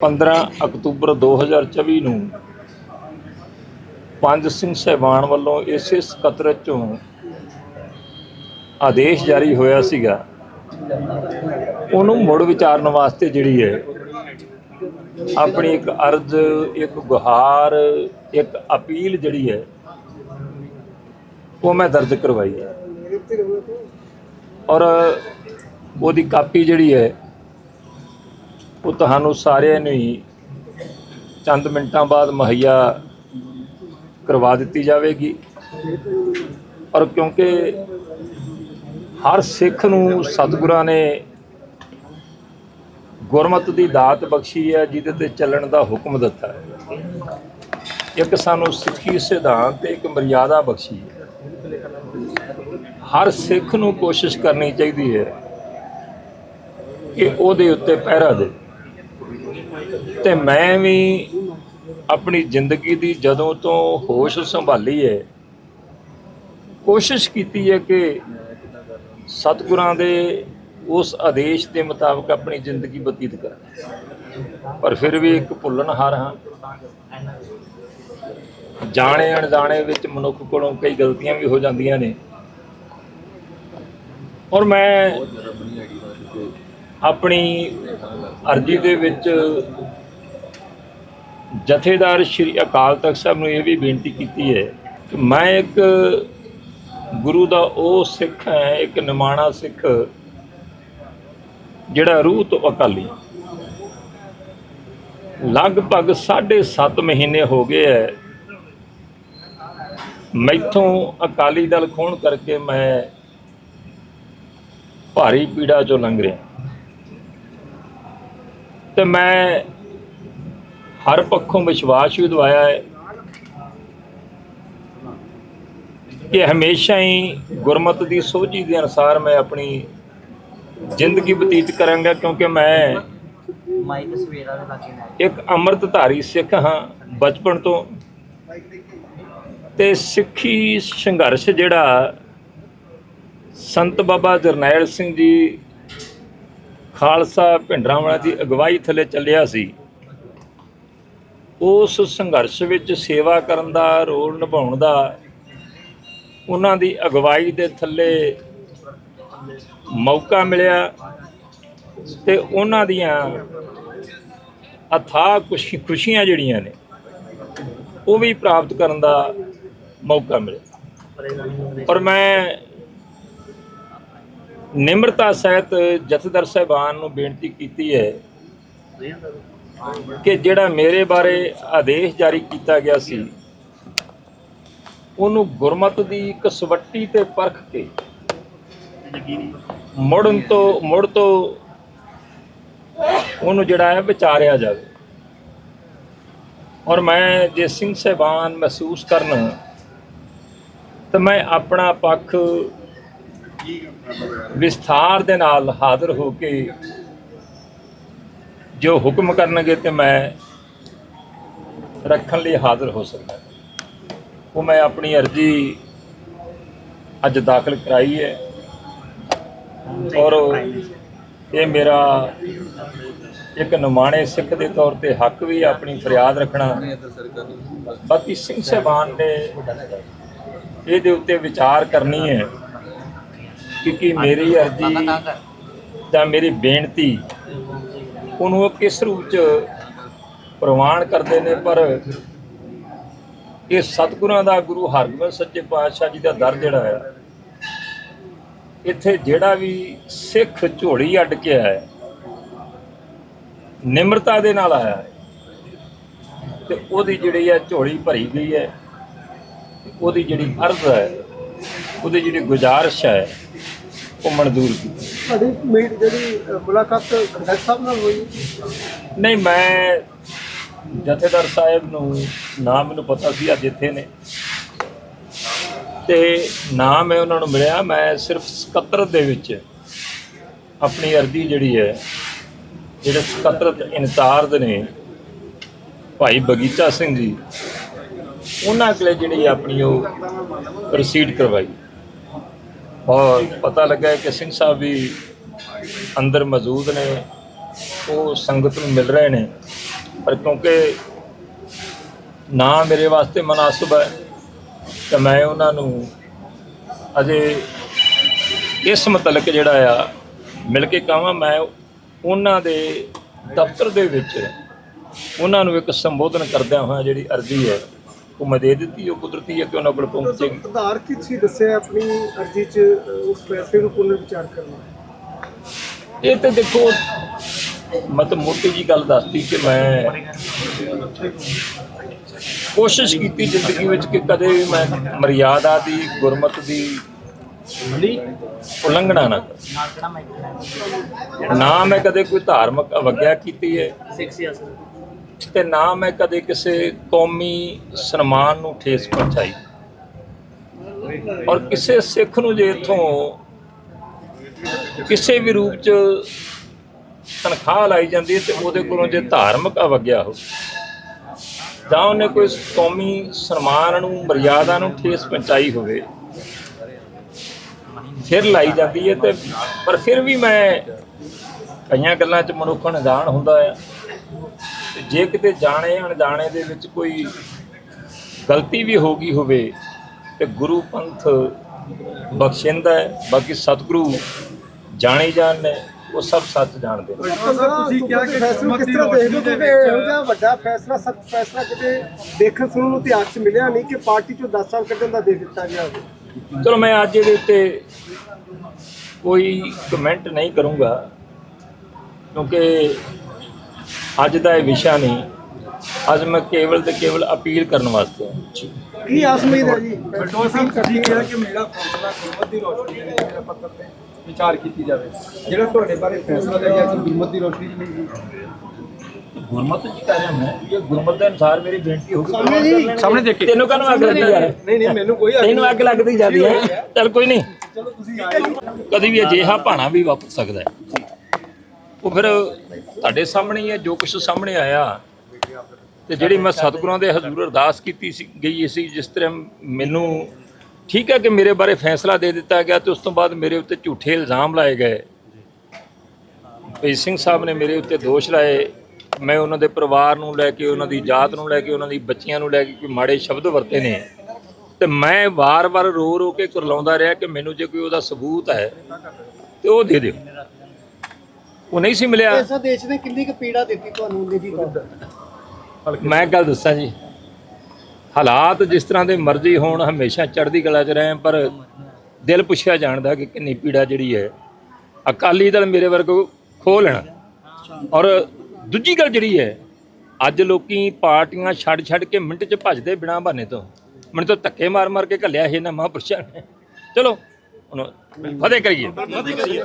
15 October 2024 ਨੂੰ ਪੰਜ ਸਿੰਘ ਸਹਿਬਾਨ ਵੱਲੋਂ ਇਸੇ ਸਕੱਤਰ ਚੋਂ ਆਦੇਸ਼ ਜਾਰੀ ਹੋਇਆ ਸੀਗਾ। ਉਹਨੂੰ ਮੁੜ ਵਿਚਾਰਨ ਵਾਸਤੇ ਜਿਹੜੀ ਹੈ, ਆਪਣੀ ਇੱਕ ਅਰਜ਼, ਇੱਕ ਗੁਹਾਰ, ਇੱਕ ਅਪੀਲ ਜਿਹੜੀ ਹੈ, ਉਹ ਮੈਂ ਦਰਜ ਕਰਵਾਈ ਹੈ। ਔਰ ਉਹਦੀ ਕਾਪੀ ਜਿਹੜੀ ਹੈ ਉਹ ਤੁਹਾਨੂੰ ਸਾਰਿਆਂ ਨੂੰ ਹੀ ਚੰਦ ਮਿੰਟਾਂ ਬਾਅਦ ਮੁਹੱਈਆ ਕਰਵਾ ਦਿੱਤੀ ਜਾਵੇਗੀ। ਔਰ ਕਿਉਂਕਿ ਹਰ ਸਿੱਖ ਨੂੰ ਸਤਿਗੁਰਾਂ ਨੇ ਗੁਰਮਤ ਦੀ ਦਾਤ ਬਖਸ਼ੀ ਹੈ, ਜਿਹਦੇ ਤੇ ਚੱਲਣ ਦਾ ਹੁਕਮ ਦਿੱਤਾ ਹੈ। ਇੱਕ ਸਾਨੂੰ ਸਿੱਖੀ ਸਿਧਾਂਤ ਤੇ ਇੱਕ ਮਰਿਆਦਾ ਬਖਸ਼ੀ ਹੈ। ਹਰ ਸਿੱਖ ਨੂੰ ਕੋਸ਼ਿਸ਼ ਕਰਨੀ ਚਾਹੀਦੀ ਹੈ ਕਿ ਉਹਦੇ ਉੱਤੇ ਪਹਿਰਾ ਦੇ। ਤੇ ਮੈਂ ਵੀ ਆਪਣੀ ਜ਼ਿੰਦਗੀ ਦੀ ਜਦੋਂ ਤੋਂ ਹੋਸ਼ ਸੰਭਾਲੀ ਹੈ ਕੋਸ਼ਿਸ਼ ਕੀਤੀ ਹੈ ਕਿ ਸਤਿਗੁਰਾਂ ਦੇ ਉਸ ਆਦੇਸ਼ ਦੇ ਮੁਤਾਬਕ ਆਪਣੀ ਜ਼ਿੰਦਗੀ ਬਤੀਤ ਕਰਾਂ। ਪਰ ਫਿਰ ਵੀ ਇੱਕ ਭੁੱਲਣਹਾਰ ਹਾਂ। ਜਾਣੇ ਅਣਜਾਣੇ ਵਿੱਚ ਮਨੁੱਖ ਕੋਲੋਂ ਕਈ ਗਲਤੀਆਂ ਵੀ ਹੋ ਜਾਂਦੀਆਂ ਨੇ। ਔਰ ਮੈਂ ਆਪਣੀ ਅਰਜੀ ਦੇ ਵਿੱਚ ਜਥੇਦਾਰ ਸ਼੍ਰੀ ਅਕਾਲ ਤਖਤ ਸਾਹਿਬ ਨੂੰ ਇਹ ਵੀ ਬੇਨਤੀ ਕੀਤੀ ਹੈ ਕਿ ਮੈਂ ਇੱਕ ਗੁਰੂ ਦਾ ਉਹ ਸਿੱਖ ਹੈ, ਇੱਕ ਨਿਮਾਣਾ ਸਿੱਖ, ਜਿਹੜਾ ਰੂਹ ਤੋਂ ਅਕਾਲੀ। ਲਗਭਗ 7.5 ਮਹੀਨੇ ਹੋ ਗਏ ਹੈ। ਮੈਥੋਂ ਅਕਾਲੀ ਦਲ ਖੋਣ ਕਰਕੇ ਮੈਂ ਭਾਰੀ ਪੀੜਾ ਚੋਂ ਲੰਘ ਰਿਹਾ। ਤੇ ਮੈਂ ਹਰ ਪੱਖੋਂ ਵਿਸ਼ਵਾਸ ਵੀ ਦਵਾਇਆ ਹੈ ਕਿ ਹਮੇਸ਼ਾ ਹੀ ਗੁਰਮਤ ਦੀ ਸੋਝੀ ਦੇ ਅਨੁਸਾਰ ਮੈਂ ਆਪਣੀ ਜ਼ਿੰਦਗੀ ਬਤੀਤ ਕਰਾਂਗਾ, ਕਿਉਂਕਿ ਮੈਂ ਇੱਕ ਅੰਮ੍ਰਿਤਧਾਰੀ ਸਿੱਖ ਹਾਂ ਬਚਪਨ ਤੋਂ। ਤੇ ਸਿੱਖੀ ਸੰਘਰਸ਼ ਜਿਹੜਾ ਸੰਤ ਬਾਬਾ ਜਰਨੈਲ ਸਿੰਘ ਜੀ, ਖਾਲਸਾ ਭਿੰਡਰਾਂਵਾਲਾ ਦੀ ਅਗਵਾਈ ਥੱਲੇ ਚੱਲਿਆ ਸੀ। ਉਸ ਸੰਘਰਸ਼ ਵਿੱਚ ਸੇਵਾ ਕਰਨ ਦਾ, ਰੋਲ ਨਿਭਾਉਣ ਦਾ, ਉਹਨਾਂ ਦੀ ਅਗਵਾਈ ਦੇ ਥੱਲੇ ਮੌਕਾ ਮਿਲਿਆ ਤੇ ਉਹਨਾਂ ਦੀਆਂ ਅਥਾਹ ਖੁਸ਼ੀ, ਖੁਸ਼ੀਆਂ ਜਿਹੜੀਆਂ ਨੇ, ਉਹ ਵੀ ਪ੍ਰਾਪਤ ਕਰਨ ਦਾ ਮੌਕਾ ਮਿਲਿਆ। ਔਰ ਮੈਂ ਨਿਮਰਤਾ ਸਹਿਤ ਜਥੇਦਾਰ ਸਾਹਿਬਾਨ ਨੂੰ ਬੇਨਤੀ ਕੀਤੀ ਹੈ ਕਿ ਜਿਹੜਾ ਮੇਰੇ ਬਾਰੇ ਆਦੇਸ਼ ਜਾਰੀ ਕੀਤਾ ਗਿਆ ਸੀ, ਉਹਨੂੰ ਗੁਰਮਤ ਦੀ ਕਸਵੱਟੀ ਤੇ ਪਰਖ ਕੇ ਮੁੜਨ ਤੋਂ, ਮੁੜ ਤੋਂ ਉਹਨੂੰ ਜਿਹੜਾ ਹੈ ਵਿਚਾਰਿਆ ਜਾਵੇ। ਔਰ ਮੈਂ ਜੇ ਸਿੰਘ ਸਾਹਿਬਾਨ ਮਹਿਸੂਸ ਕਰਨ, ਤਾਂ ਮੈਂ ਆਪਣਾ ਪੱਖ ਵਿਸਥਾਰ ਦੇ ਨਾਲ ਹਾਜ਼ਰ ਹੋ ਕੇ ਜੋ ਹੁਕਮ ਕਰਨਗੇ ਤੇ ਮੈਂ ਰੱਖਣ ਲਈ ਹਾਜ਼ਰ ਹੋ ਸਕਦਾ। ਉਹ ਮੈਂ ਆਪਣੀ ਅਰਜ਼ੀ ਅੱਜ ਦਾਖਲ ਕਰਾਈ ਹੈ ਔਰ ਇਹ ਮੇਰਾ ਇੱਕ ਨਿਮਾਣੇ ਸਿੱਖ ਦੇ ਤੌਰ ਤੇ ਹੱਕ ਵੀ ਆਪਣੀ ਫਰਿਆਦ ਰੱਖਣਾ। ਬਾਕੀ ਸਿੰਘ ਸਾਹਿਬਾਨ ਨੇ ਇਹਦੇ ਉੱਤੇ ਵਿਚਾਰ ਕਰਨੀ ਹੈ ਕਿਉਂਕਿ ਮੇਰੀ ਅਰਜ਼ੀ ਜਾਂ ਮੇਰੀ ਬੇਨਤੀ ਉਹਨੂੰ ਉਹ ਕਿਸ ਰੂਪ ਚ ਪ੍ਰਵਾਨ ਕਰਦੇ ਨੇ, ਪਰ ਇਹ ਸਤਿਗੁਰਾਂ ਦਾ ਗੁਰੂ ਹਰਗੋਬਿੰਦ ਸੱਚੇ ਪਾਤਸ਼ਾਹ ਜੀ ਦਾ ਦਰ ਜਿਹੜਾ ਹੈ, ਇੱਥੇ ਜਿਹੜਾ ਵੀ ਸਿੱਖ ਝੋਲੀ ਅੱਡ ਕੇ ਆਇਆ ਨਿਮਰਤਾ ਦੇ ਨਾਲ ਆਇਆ ਹੈ, ਤੇ ਉਹਦੀ ਜਿਹੜੀ ਹੈ ਝੋਲੀ ਭਰੀ ਗਈ ਹੈ, ਉਹਦੀ ਜਿਹੜੀ ਅਰਜ਼ ਹੈ, ਉਹਦੀ ਜਿਹੜੀ ਗੁਜ਼ਾਰਿਸ਼ ਹੈ, ਉਹ ਮਨਜ਼ੂਰ ਕੀਤੀ। ਸਾਡੀ ਮੀਟ ਜਿਹੜੀ ਅ, ਮੁਲਾਕਾਤ ਖੰਡਰ ਸਾਹਿਬ ਨਾਲ ਹੋਈ? ਨਹੀਂ ਮੈਂ ਜਥੇਦਾਰ ਸਾਹਿਬ ਨੂੰ ਨਾ ਮੈਨੂੰ ਪਤਾ ਸੀ ਅੱਜ ਇੱਥੇ ਨੇ। ਤੇ ਨਾ ਮੈਂ ਉਹਨਾਂ ਨੂੰ ਮਿਲਿਆ ਮੈਂ ਸਿਰਫ ਸਕੱਤਰਤ ਦੇ ਵਿੱਚ ਆਪਣੀ ਅਰਜ਼ੀ ਜਿਹੜੀ ਹੈ ਜਿਹੜੇ ਸਕੱਤਰਤ ਇਨਚਾਰਜ ਨੇ ਭਾਈ ਬਗੀਚਾ ਸਿੰਘ ਜੀ ਉਹਨਾਂ ਕੋਲੇ ਜਿਹੜੀ ਆਪਣੀ ਉਹ ਪ੍ਰੋਸੀਡ ਕਰਵਾਈ। ਔਰ ਪਤਾ ਲੱਗਾ ਕਿ ਸਿੰਘ ਸਾਹਿਬ ਵੀ ਅੰਦਰ ਮੌਜੂਦ ਨੇ, ਉਹ ਸੰਗਤ ਨੂੰ ਮਿਲ ਰਹੇ ਨੇ। ਪਰ ਕਿਉਂਕਿ ਨਾ ਮੇਰੇ ਵਾਸਤੇ ਮناسب ਹੈ ਕਿ ਮੈਂ ਉਹਨਾਂ ਨੂੰ ਅਜੇ ਇਸ ਮਤਲਬ ਜਿਹੜਾ ਆ, ਮਿਲ ਕੇ ਕਹਾਂ, ਮੈਂ ਉਹਨਾਂ ਦੇ ਦਫ਼ਤਰ ਦੇ ਵਿੱਚ ਉਹਨਾਂ ਨੂੰ ਇੱਕ ਸੰਬੋਧਨ ਕਰਦਿਆਂ ਹੋਇਆ ਜਿਹੜੀ ਅਰਜ਼ੀ ਹੈ ਉਹ ਮੈਂ ਦੇ ਦਿੱਤੀ ਉਹ ਕੁਦਰਤੀ ਹੈ ਕਿ ਉਹਨਾਂ ਕੋਲ ਪਹੁੰਚੇਗੀ ਆਧਾਰ ਕੀ ਸੀ ਦੱਸਿਆ ਆਪਣੀ ਅਰਜ਼ੀ 'ਚ ਉਸ ਫੈਸਲੇ ਨੂੰ ਪੁਨਰ ਵਿਚਾਰ ਕਰਨਾ ਇਹ ਤੇ ਦੇਖੋ ਮੈਂ ਤਾਂ ਮੋਟੀ ਜੀ ਗੱਲ ਦੱਸਤੀ ਕਿ ਮੈਂ ਕੋਸ਼ਿਸ਼ ਕੀਤੀ ਜ਼ਿੰਦਗੀ ਵਿੱਚ ਕਿ ਕਦੇ ਵੀ ਮੈਂ ਮਰਿਆਦਾ ਦੀ ਗੁਰਮਤ ਦੀ ਉਲੰਘਣਾ ਨਾ ਕਰਾਂ। ਨਾ ਮੈਂ ਕਦੇ ਕੋਈ ਧਾਰਮਿਕ ਅਵਗਿਆ ਕੀਤੀ ਹੈ। ਸਿਕਸ ਇਅਰਸ ਤੇ ਨਾ ਮੈਂ ਕਦੇ ਕਿਸੇ ਕੌਮੀ ਸਨਮਾਨ ਨੂੰ ਠੇਸ ਪਹੁੰਚਾਈ। ਔਰ ਕਿਸੇ ਸਿੱਖ ਨੂੰ ਜੇ ਇਥੋਂ ਕਿਸੇ ਵੀ ਰੂਪ ਚ ਤਨਖਾਹ ਲਾਈ ਜਾਂਦੀ ਹੈ ਤੇ ਉਹਦੇ ਕੋਲੋਂ ਜੇ ਧਾਰਮਿਕ ਅਵਗਿਆ ਹੋ ਜਾਂ ਉਹਨੇ ਕੋਈ ਕੌਮੀ ਸਨਮਾਨ ਨੂੰ, ਮਰਿਆਦਾ ਨੂੰ ਠੇਸ ਪਹੁੰਚਾਈ ਹੋਵੇ, ਫਿਰ ਲਾਈ ਜਾਂਦੀ ਹੈ ਤੇ ਪਰ ਫਿਰ ਵੀ ਮੈਂ ਕਈਆਂ ਗੱਲਾਂ 'ਚ ਮਨੁੱਖ ਅਣਜਾਣ ਹੁੰਦਾ ਆ। ਤੇ ਜੇ ਕਿਤੇ ਜਾਣੇ ਅਣਜਾਣੇ ਦੇ ਵਿੱਚ ਕੋਈ ਗਲਤੀ ਵੀ ਹੋ ਗਈ ਹੋਵੇ ਤੇ ਗੁਰੂ ਪੰਥ ਬਖਸ਼ਿੰਦਾ ਹੈ ਬਾਕੀ ਸਤਿਗੁਰੂ ਜਾਣੇ ਜਾਣ ਨੇ ਉਹ ਸਭ ਸੱਚ ਜਾਣਦੇ ਨੇ। ਤੁਸੀਂ ਕਿਹਾ ਕਿ ਫੈਸਲਾ ਕਿਸ ਤਰ੍ਹਾਂ ਦੇਖਦੇ ਹੋ ਕਿ ਇਹੋ ਜਿਹਾ ਵੱਡਾ ਫੈਸਲਾ ਸਖਤ ਫੈਸਲਾ ਕਿਤੇ ਦੇਖਣ ਸੁਣਨ ਨੂੰ ਇਤਿਹਾਸ 'ਚ ਮਿਲਿਆ ਨਹੀਂ ਕਿ ਪਾਰਟੀ 'ਚੋਂ 10 ਸਾਲ ਕੱਢਣ ਦਾ ਦੇ ਦਿੱਤਾ ਗਿਆ ਹੋਵੇ? ਚਲੋ ਮੈਂ ਅੱਜ ਇਹਦੇ ਉੱਤੇ ਕੋਈ ਕਮੈਂਟ ਨਹੀਂ ਕਰੂੰਗਾ ਕਿਉਂਕਿ ਅੱਜ ਦਾ ਇਹ ਵਿਸ਼ਾ ਨਹੀਂ। ਅੱਜ ਮੈਂ ਕੇਵਲ ਤੇ ਕੇਵਲ ਅਪੀਲ ਕਰਨ ਵਾਸਤੇ ਹਾਂ ਕੀ ਆਸ ਉਮੀਦ ਹੈ ਜੀ? ਬਲਟੋਰ ਸਾਹਿਬ ਕਿਹਾ ਕਿ ਮੇਰਾ ਫੈਸਲਾ ਗੁਰਮਤ ਦੀ ਰੋਸ਼ਨੀ ਵਿੱਚ ਮੇਰਾ ਪੱਤਰ ਤੇ ਵਿਚਾਰ ਕੀਤੀ ਜਾਵੇ। ਜਿਹੜਾ ਤੁਹਾਡੇ ਬਾਰੇ ਫੈਸਲਾ ਲਿਆ ਗਿਆ ਸੀ ਗੁਰਮਤ ਦੀ ਰੋਸ਼ਨੀ ਵਿੱਚ ਨਹੀਂ ਜੀ ਗੁਰਮਤ ਜੀ ਕਹਿ ਰਿਹਾ ਮੈਂ? ਇਹ ਗੁਰਮਤ ਦੇ ਅਨੁਸਾਰ ਮੇਰੀ ਬੇਨਤੀ ਹੋਗੀ ਸਾਹਮਣੇ ਜੀ, ਸਾਹਮਣੇ ਦੇਖ। ਕੇ। ਤੈਨੂੰ ਕਾਹਨੂੰ ਅੱਗ ਲੱਗਦੀ ਯਾਰ ਨਹੀਂ ਨਹੀਂ ਮੈਨੂੰ ਕੋਈ ਤੈਨੂੰ ਅੱਗ ਲੱਗਦੀ ਜਾਂਦੀ ਹੈ। ਚੱਲ ਕੋਈ ਨਹੀਂ। ਚਲੋ ਤੁਸੀਂ ਆਏ ਕਦੀ ਵੀ ਅਜਿਹਾ ਭਾਣਾ ਵੀ ਵਾਪਰ ਸਕਦਾ ਹੈ। ਉਹ ਫਿਰ ਤੁਹਾਡੇ ਸਾਹਮਣੇ ਹੀ ਹੈ, ਜੋ ਕੁਝ ਸਾਹਮਣੇ ਆਇਆ। ਤੇ ਜਿਹੜੀ ਮੈਂ ਸਤਿਗੁਰਾਂ ਦੇ ਹਜ਼ੂਰ ਅਰਦਾਸ ਕੀਤੀ ਸੀ, ਗਈ ਸੀ, ਜਿਸ ਤਰ੍ਹਾਂ ਮੈਨੂੰ ਠੀਕ ਹੈ ਕਿ ਮੇਰੇ ਬਾਰੇ ਫੈਸਲਾ ਦੇ ਦਿੱਤਾ ਗਿਆ ਤੇ ਉਸ ਤੋਂ ਬਾਅਦ ਮੇਰੇ ਉੱਤੇ ਝੂਠੇ ਇਲਜ਼ਾਮ ਲਾਏ ਗਏ। ਭਈ ਸਿੰਘ ਸਾਹਿਬ ਨੇ ਮੇਰੇ ਉੱਤੇ ਦੋਸ਼ ਲਾਏ। ਮੈਂ ਉਹਨਾਂ ਦੇ ਪਰਿਵਾਰ ਨੂੰ ਲੈ ਕੇ, ਉਹਨਾਂ ਦੀ ਜਾਤ ਨੂੰ ਲੈ ਕੇ, ਉਹਨਾਂ ਦੀ ਬੱਚੀਆਂ ਨੂੰ ਲੈ ਕੇ ਕੋਈ ਮਾੜੇ ਸ਼ਬਦ ਵਰਤੇ ਨੇ। ਤੇ ਮੈਂ ਵਾਰ-ਵਾਰ ਰੋ-ਰੋ ਕੇ ਕੁਰਲਾਉਂਦਾ ਰਿਹਾ ਕਿ ਮੈਨੂੰ ਜੇ ਕੋਈ ਉਹਦਾ ਸਬੂਤ ਹੈ, ਤੇ ਉਹ ਦੇ ਦਿਓ। ਉਹ ਨਹੀਂ ਸੀ ਮਿਲਿਆ। ਇਸ ਦੇਸ਼ ਨੇ ਕਿੰਨੀ ਕੁ ਪੀੜਾ ਦਿੱਤੀ ਤੁਹਾਨੂੰ ਤੌਰ ਤੇ? ਮੈਂ ਇੱਕ ਗੱਲ ਦੱਸਾਂ ਜੀ। ਹਾਲਾਤ ਜਿਸ ਤਰ੍ਹਾਂ ਦੇ ਮਰਜ਼ੀ ਹੋਣ ਹਮੇਸ਼ਾ ਚੜ੍ਹਦੀ ਕਲਾ 'ਚ ਰਹੇ ਪਰ ਦਿਲ ਪੁੱਛਿਆ ਜਾਣਦਾ ਕਿ ਕਿੰਨੀ ਪੀੜਾ ਜਿਹੜੀ ਹੈ ਅਕਾਲੀ ਦਲ ਮੇਰੇ ਵਰਗੋ ਖੋਹ ਲੈਣਾ। ਔਰ ਦੂਜੀ ਗੱਲ ਜਿਹੜੀ ਹੈ ਅੱਜ ਲੋਕੀ ਪਾਰਟੀਆਂ ਛੱਡ ਛੱਡ ਕੇ ਮਿੰਟ 'ਚ ਭੱਜਦੇ ਬਿਨਾਂ ਬਹਾਨੇ ਤੋਂ। ਮੈਨੂੰ ਤਾਂ ਧੱਕੇ ਮਾਰ ਮਾਰ ਕੇ ਘੱਲਿਆ ਇਹ ਨਾ ਮਹਾਂਪੁਰਸ਼ਾਂ ਨੇ। ਚਲੋ ਹੁਣ ਫਤਿਹ ਕਰੀਏ।